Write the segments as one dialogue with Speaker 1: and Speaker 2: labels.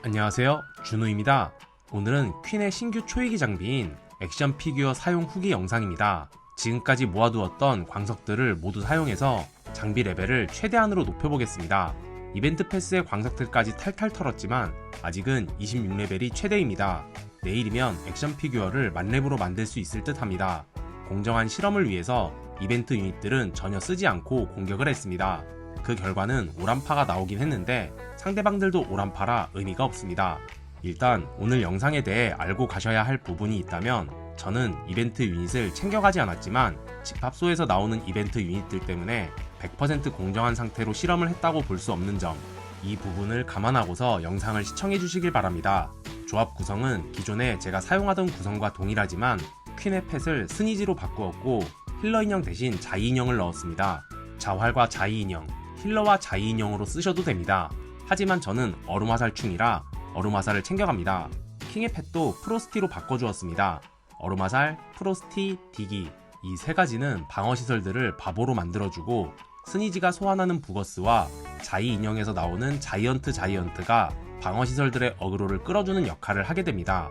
Speaker 1: 안녕하세요. 준우입니다. 오늘은 퀸의 신규 초이기 장비인 액션 피규어 사용 후기 영상입니다. 지금까지 모아두었던 광석들을 모두 사용해서 장비 레벨을 최대한으로 높여보겠습니다. 이벤트 패스의 광석들까지 탈탈 털었지만 아직은 26레벨이 최대입니다. 내일이면 액션 피규어를 만렙으로 만들 수 있을 듯 합니다. 공정한 실험을 위해서 이벤트 유닛들은 전혀 쓰지 않고 공격을 했습니다. 그 결과는 오란파가 나오긴 했는데 상대방들도 오란파라 의미가 없습니다. 일단 오늘 영상에 대해 알고 가셔야 할 부분이 있다면 저는 이벤트 유닛을 챙겨가지 않았지만 집합소에서 나오는 이벤트 유닛들 때문에 100% 공정한 상태로 실험을 했다고 볼 수 없는 점, 이 부분을 감안하고서 영상을 시청해 주시길 바랍니다. 조합 구성은 기존에 제가 사용하던 구성과 동일하지만 퀸의 펫을 스니지로 바꾸었고 힐러 인형 대신 자이 인형을 넣었습니다. 자활과 자이 인형, 힐러와 자이 인형으로 쓰셔도 됩니다. 하지만 저는 얼음 화살충이라 얼음 화살을 챙겨갑니다. 킹의 펫도 프로스티로 바꿔주었습니다. 얼음 화살, 프로스티, 디기 이 세 가지는 방어 시설들을 바보로 만들어주고 스니지가 소환하는 부거스와 자이 인형에서 나오는 자이언트 자이언트가 방어 시설들의 어그로를 끌어주는 역할을 하게 됩니다.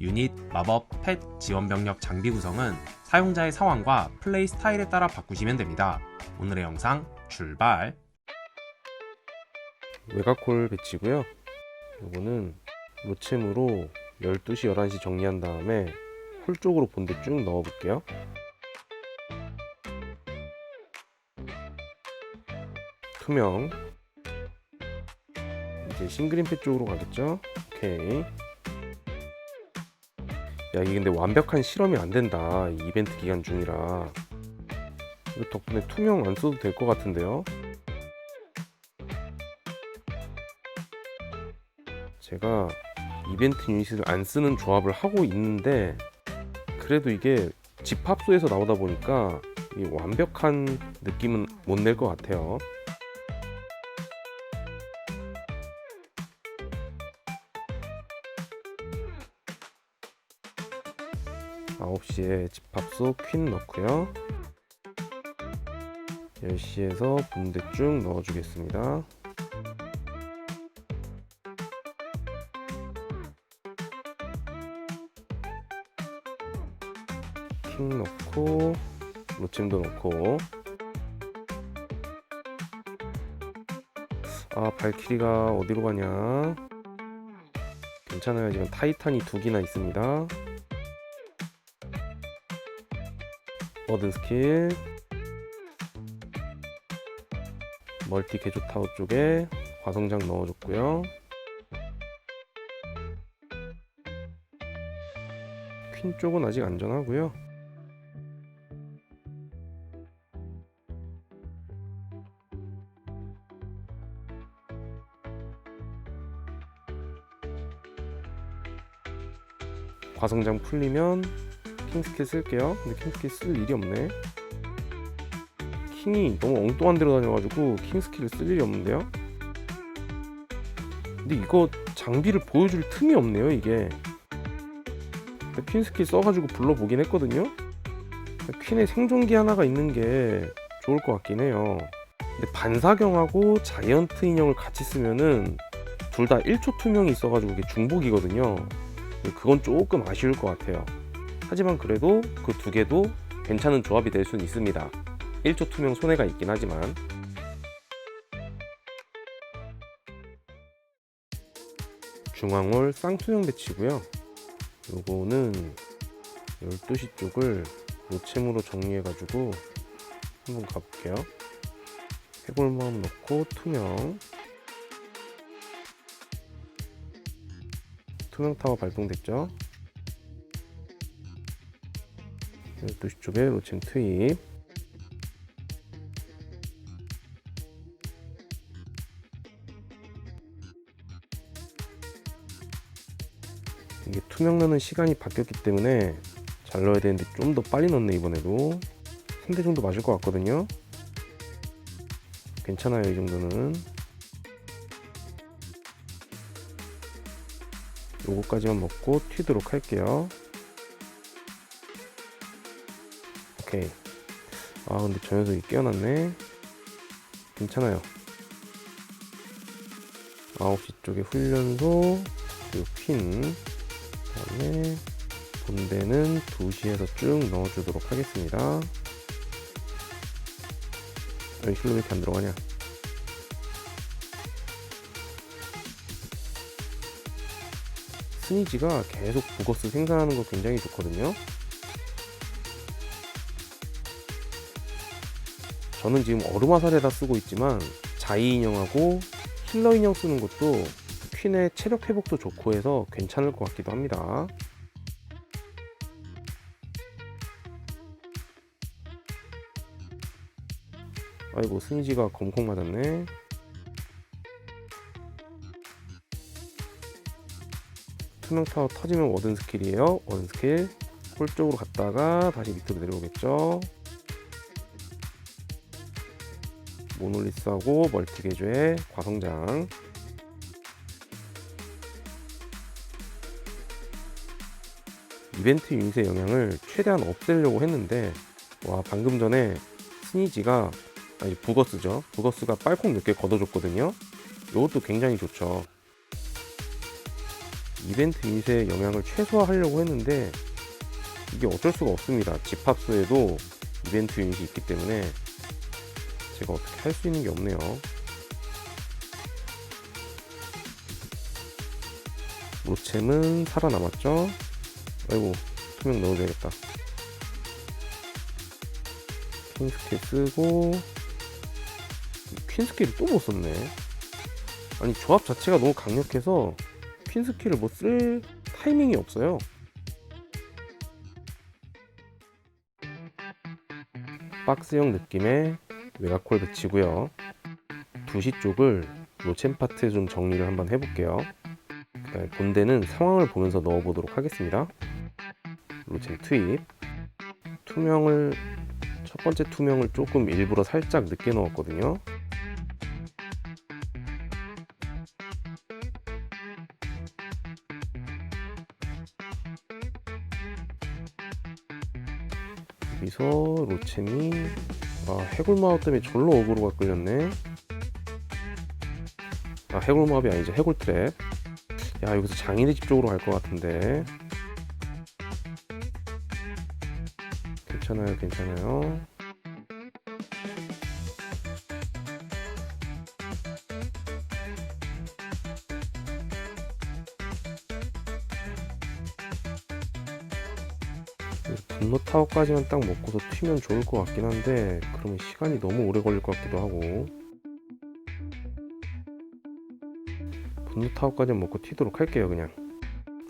Speaker 1: 유닛, 마법, 펫, 지원 병력 장비 구성은 사용자의 상황과 플레이 스타일에 따라 바꾸시면 됩니다. 오늘의 영상 출발!
Speaker 2: 외곽홀 배치고요. 요거는 로챔으로 12시, 11시 정리한 다음에 홀 쪽으로 본대 쭉 넣어 볼게요. 투명. 이제 싱그린패 쪽으로 가겠죠? 오케이. 야, 이게 근데 완벽한 실험이 안 된다. 이 이벤트 기간 중이라. 이거 덕분에 투명 안 써도 될 것 같은데요? 제가 이벤트 유닛을 안 쓰는 조합을 하고 있는데 그래도 이게 집합소에서 나오다 보니까 이 완벽한 느낌은 못 낼 것 같아요. 아홉 시에 집합소 퀸 넣고요. 10시에서 분대 쭉 넣어주겠습니다. 로침도 넣고. 아 발키리가 어디로 가냐? 괜찮아요. 지금 타이탄이 두 개나 있습니다. 버든 스킬. 멀티 개조 타워 쪽에 화성장 넣어줬고요. 퀸 쪽은 아직 안전하고요 과성장 풀리면 킹스킬 쓸게요. 근데 킹스킬 쓸 일이 없네. 킹이 너무 엉뚱한 데로 다녀가지고 킹스킬을 쓸 일이 없는데요. 근데 이거 장비를 보여줄 틈이 없네요, 이게. 퀸스킬 써가지고 불러보긴 했거든요. 퀸의 생존기 하나가 있는 게 좋을 것 같긴 해요. 근데 반사경하고 자이언트 인형을 같이 쓰면은 둘 다 1초 투명이 있어가지고 이게 중복이거든요. 그건 조금 아쉬울 것 같아요. 하지만 그래도 그 두 개도 괜찮은 조합이 될 수는 있습니다. 1초 투명 손해가 있긴 하지만 중앙홀 쌍투명 배치고요. 요거는 12시 쪽을 노챔으로 정리해가지고 한번 가볼게요. 해볼 마음 넣고 투명 투명 타워 발동됐죠? 12시 쪽에 로칭 투입. 이게 투명 넣는 시간이 바뀌었기 때문에 잘 넣어야 되는데 좀 더 빨리 넣네 이번에도. 3대 정도 맞을 것 같거든요? 괜찮아요 이 정도는 요거까지만 먹고 튀도록 할게요. 오케이. 아 근데 저 녀석이 깨어났네. 괜찮아요. 9시 쪽에 훈련소 그리고 퀸 그다음에 본대는 2시에서 쭉 넣어주도록 하겠습니다. 여기 힐러 왜 이렇게 안 들어가냐 스니지가 계속 부거스 생산하는 거 굉장히 좋거든요 저는 지금 얼음화살에다 쓰고 있지만 자이 인형하고 힐러 인형 쓰는 것도 퀸의 체력 회복도 좋고 해서 괜찮을 것 같기도 합니다. 아이고 승지가 검콩 맞았네. 투명 타워 터지면 워든 스킬이에요. 워든 스킬. 홀 쪽으로 갔다가 다시 밑으로 내려오겠죠. 모놀리스하고 멀티게주의 과성장 이벤트 유닛의 영향을 최대한 없애려고 했는데 와 방금 전에 스니지가 아니 부거스죠 부거스가 빨콩 늦게 걷어줬거든요 이것도 굉장히 좋죠 이벤트 유닛의 영향을 최소화하려고 했는데 이게 어쩔 수가 없습니다 집합수에도 이벤트 유닛이 있기 때문에 제가 어떻게 할 수 있는 게 없네요. 로챔은 살아남았죠? 아이고, 투명 넣어줘야겠다. 퀸스킬 쓰고, 퀸스킬을 또못 썼네. 아니, 조합 자체가 너무 강력해서 퀸스킬을 뭐쓸 타이밍이 없어요. 박스형 느낌의 외곽콜 붙이고요. 2시 쪽을 로첸 파트 좀 정리를 한번 해볼게요. 본대는 상황을 보면서 넣어보도록 하겠습니다. 로첸 투입 투명을 첫 번째 투명을 조금 일부러 살짝 늦게 넣었거든요. 여기서 로첸이. 아 해골마법 때문에 절로 어그로가 끌렸네. 아 해골마법이 아니죠 해골트랩. 야 여기서 장인의 집 쪽으로 갈 것 같은데. 괜찮아요 괜찮아요 분노 타워까지만 딱 먹고서 튀면 좋을 것 같긴 한데 그러면 시간이 너무 오래 걸릴 것 같기도 하고. 분노 타워까지만 먹고 튀도록 할게요 그냥.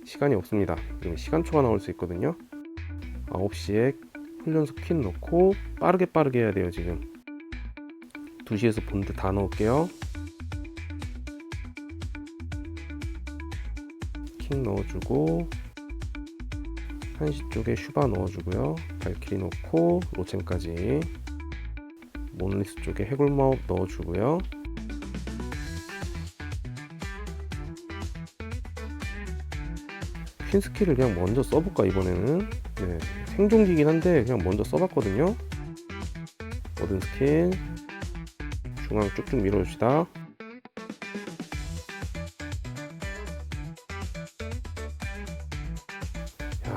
Speaker 2: 시간이 없습니다. 시간초가 나올 수 있거든요. 9시에 훈련소 퀸 넣고 빠르게 빠르게 해야 돼요 지금. 2시에서 본드 다 넣을게요. 킹 넣어주고 1시 쪽에 슈바 넣어주고요. 발키리 넣고 로첸까지 모놀리스 쪽에 해골마법 넣어주고요. 퀸 스킬을 그냥 먼저 써볼까 이번에는 네, 생존기긴 한데 그냥 먼저 써봤거든요. 모든 스킬 중앙 쭉쭉 밀어줍시다.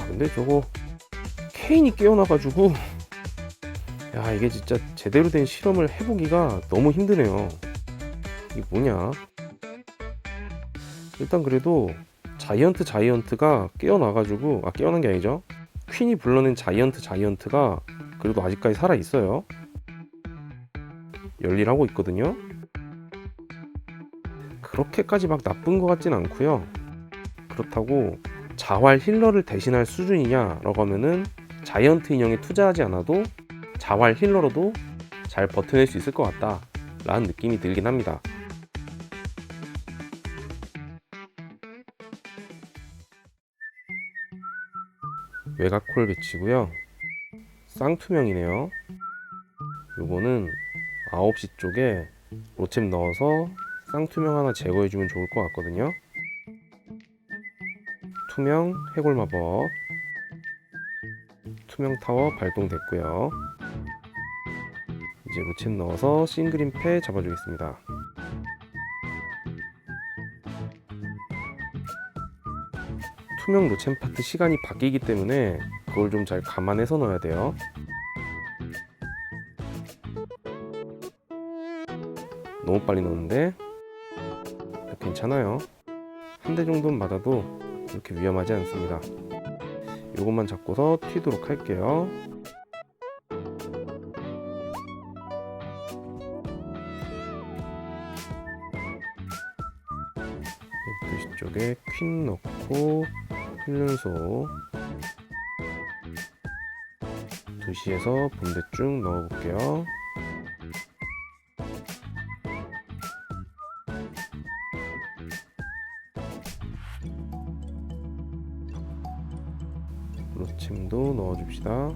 Speaker 2: 근데 저거 케인이 깨어나가지고 야 이게 진짜 제대로 된 실험을 해보기가 너무 힘드네요. 이게 뭐냐? 일단 그래도 자이언트 자이언트가 깨어나가지고 아 깨어난 게 아니죠. 퀸이 불러낸 자이언트 자이언트가 그래도 아직까지 살아있어요. 열일하고 있거든요. 그렇게까지 막 나쁜 것 같진 않고요. 그렇다고 자활 힐러를 대신할 수준이냐라고 하면은 자이언트 인형에 투자하지 않아도 자활 힐러로도 잘 버텨낼 수 있을 것 같다 라는 느낌이 들긴 합니다. 외곽 콜 배치고요. 쌍투명이네요. 요거는 9시 쪽에 로챔 넣어서 쌍투명 하나 제거해주면 좋을 것 같거든요 투명 해골 마법. 투명 타워 발동됐고요. 이제 그 무침 넣어서 싱그림패 잡아주겠습니다. 투명 루첸 파트 시간이 바뀌기 때문에 그걸 좀 잘 감안해서 넣어야 돼요. 너무 빨리 넣는데 괜찮아요. 한 대 정도는 맞아도 그렇게 위험하지 않습니다. 이것만 잡고서 튀도록 할게요. 12시 쪽에 퀸 넣고 훈련소 2시에서 본대 쭉 넣어볼게요. 로침도 넣어줍시다.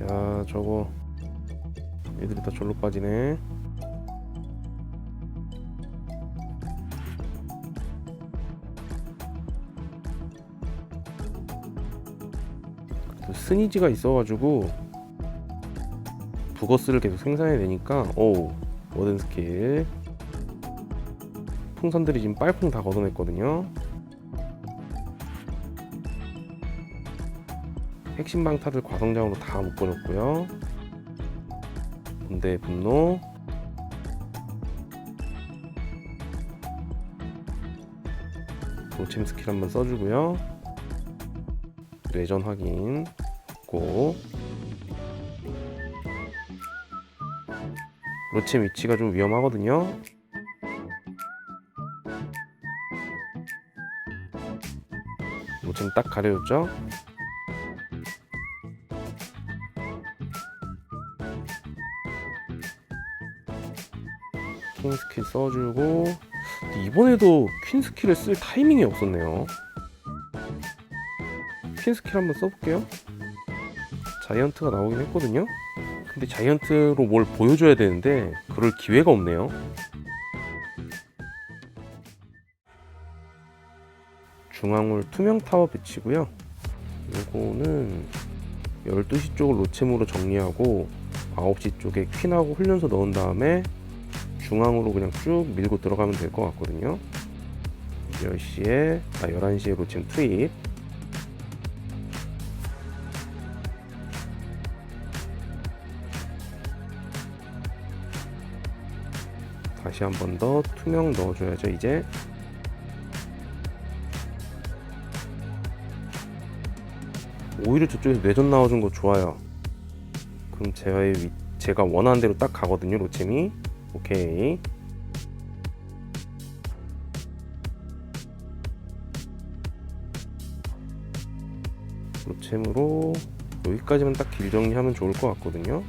Speaker 2: 야 저거 애들이 다 절로 빠지네. 또 스니지가 있어가지고 부거스를 계속 생산해야 되니까 어우 워든 스킬 풍선들이 지금 빨풍 다 걷어냈거든요. 핵심 방타들 과성장으로 다 묶어줬고요. 군대 분노 도침 스킬 한번 써주고요. 뇌전 확인 고 로체 위치가 좀 위험하거든요. 로체는 딱 가려줬죠. 퀸 스킬 써주고 이번에도 퀸 스킬을 쓸 타이밍이 없었네요. 퀸 스킬 한번 써볼게요. 자이언트가 나오긴 했거든요. 근데 자이언트로 뭘 보여줘야 되는데 그럴 기회가 없네요. 중앙홀 투명 타워 배치고요. 요거는 12시 쪽을 로챔으로 정리하고 9시 쪽에 퀸하고 훈련소 넣은 다음에 중앙으로 그냥 쭉 밀고 들어가면 될 것 같거든요. 10시에, 아, 11시에 로챔 투입. 다시 한 번 더 투명 넣어줘야죠, 이제. 오히려 저쪽에서 뇌전 나와준 거 좋아요. 그럼 위, 제가 원하는 대로 딱 가거든요, 로챔이. 오케이. 로챔으로 여기까지만 딱 길 정리하면 좋을 것 같거든요.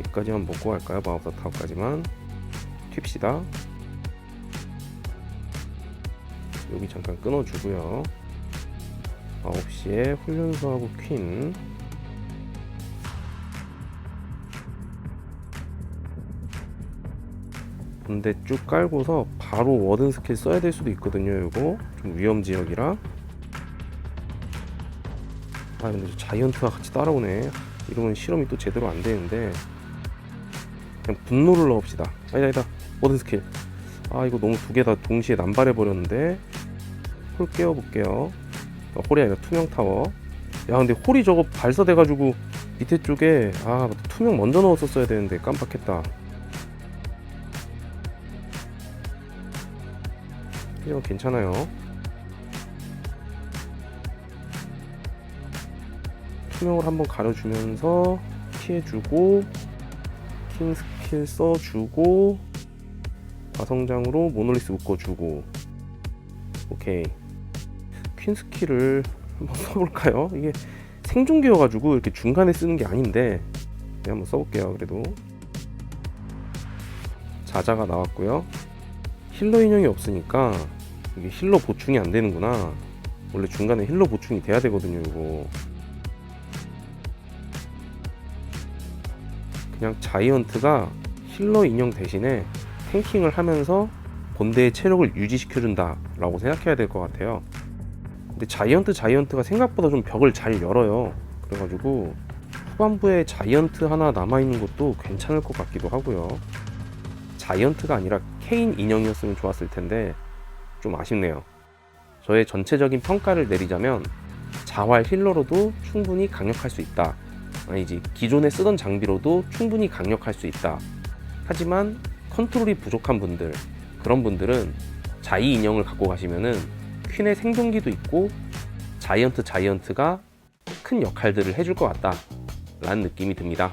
Speaker 2: 여기까지만 먹고 갈까요? 마법사 타워까지만 튑시다. 여기 잠깐 끊어주고요. 9시에 훈련소하고 퀸. 본대 쭉 깔고서 바로 워든 스킬 써야 될 수도 있거든요 이거. 좀 위험 지역이라. 아 근데 저 자이언트가 같이 따라오네. 이러면 실험이 또 제대로 안 되는데. 그냥 분노를 넣읍시다. 아니다 아니다. 워든 스킬. 아 이거 너무 두 개 다 동시에 남발해 버렸는데. 홀 깨워 볼게요. 어, 홀이 아니라 투명 타워 야 근데 홀이 저거 발사돼 가지고 밑에 쪽에 아. 투명 먼저 넣었었어야 되는데 깜빡했다 이거 괜찮아요. 투명을 한번 가려주면서 피해주고 킹 스킬 써주고 과성장으로 모노리스 묶어주고 오케이 퀸 스킬을 한번 써볼까요? 이게 생존기여가지고 이렇게 중간에 쓰는 게 아닌데 네, 한번 써볼게요 그래도 자자가 나왔고요 힐러 인형이 없으니까 이게 힐러 보충이 안 되는구나. 원래 중간에 힐러 보충이 돼야 되거든요, 이거. 그냥 자이언트가 힐러 인형 대신에 탱킹을 하면서 본대의 체력을 유지시켜준다 라고 생각해야 될 것 같아요. 근데 자이언트 자이언트가 생각보다 좀 벽을 잘 열어요. 그래가지고 후반부에 자이언트 하나 남아있는 것도 괜찮을 것 같기도 하고요. 자이언트가 아니라 케인 인형이었으면 좋았을 텐데 좀 아쉽네요. 저의 전체적인 평가를 내리자면 자활 힐러로도 충분히 강력할 수 있다. 아니지 기존에 쓰던 장비로도 충분히 강력할 수 있다. 하지만 컨트롤이 부족한 분들 그런 분들은 자이 인형을 갖고 가시면은 퀸의 생존기도 있고 자이언트 자이언트가 큰 역할들을 해줄 것 같다 라는 느낌이 듭니다.